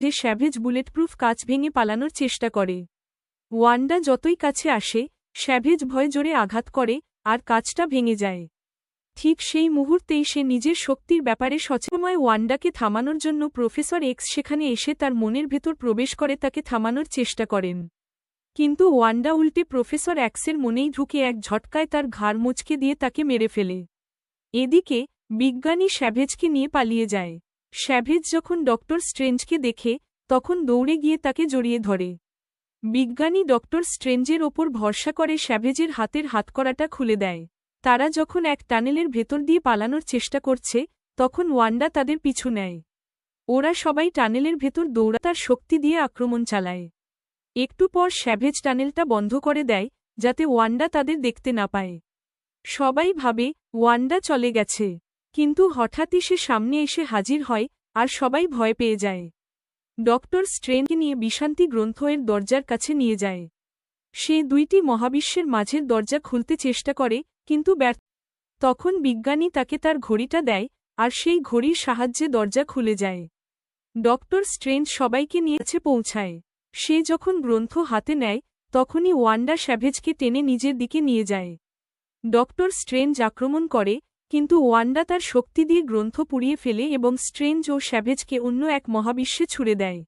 যে savage bulletproof কাচ ভেঙে পালানোর চেষ্টা করে। ওয়ান্ডা যতই কাছে আসে স্যাভেজ ভয় জোরে আঘাত করে আর কাচটা ভেঙে যায়। ঠিক সেই মুহূর্তেই সে নিজের শক্তির ব্যাপারে সচেতনময় ওয়ান্ডাকে থামানোর জন্য প্রফেসর এক্স সেখানে এসে তার মনের ভেতর প্রবেশ করে তাকে থামানোর চেষ্টা করেন। কিন্তু ওয়ান্ডা উল্টে প্রফেসর অ্যাক্সের মনেই ঢুকে এক ঝটকায় তার ঘাড় মুচকে দিয়ে তাকে মেরে ফেলে। এদিকে বিজ্ঞানী স্যাভেজকে নিয়ে পালিয়ে যায়। স্যাভেজ যখন ডক্টর স্ট্রেঞ্জকে দেখে, তখন দৌড়ে গিয়ে তাকে জড়িয়ে ধরে। বিজ্ঞানী ডক্টর স্ট্রেঞ্জের ওপর ভরসা করে স্যাভেজের হাতের হাতকড়াটা খুলে দেয়। তারা যখন এক টানেলের ভেতর দিয়ে পালানোর চেষ্টা করছে, তখন ওয়ান্ডা তাদের পিছু নেয়। ওরা সবাই টানেলের ভেতর দৌড়াতার শক্তি দিয়ে আক্রমণ চালায়। একটু পর স্যাভেজ টানেলটা বন্ধ করে দেয়, যাতে ওয়ান্ডা তাদের দেখতে না পায়। সবাই ভাবে, ওয়ান্ডা চলে গেছে। কিন্তু হঠাৎই সে সামনে এসে হাজির হয়, আর সবাই ভয় পেয়ে যায়। ডক্টর স্ট্রেনকে নিয়ে বিশান্তি গ্রন্থের দরজার কাছে নিয়ে যায়। সে দুইটি মহাবিশ্বের মাঝের দরজা খুলতে চেষ্টা করে, কিন্তু ব্যর্থ তখন বিজ্ঞানী তাকে তার ঘড়িটা দেয়, আর সেই ঘড়ির সাহায্যে দরজা খুলে যায়। ডক্টর স্ট্রেঞ্জ সবাইকে নিয়েছে পৌঁছায়। সে যখন গ্রন্থ হাতে নেয়, তখনই ওয়ান্ডা স্যাভেজকে টেনে নিজের দিকে নিয়ে যায়। ডক্টর স্ট্রেঞ্জ আক্রমণ করে কিন্তু ওয়ান্ডা তার শক্তি দিয়ে গ্রন্থ পুড়িয়ে ফেলে এবং স্ট্রেঞ্জ ও স্যাভেজকে অন্য এক মহাবিশ্বে ছুড়ে দেয়।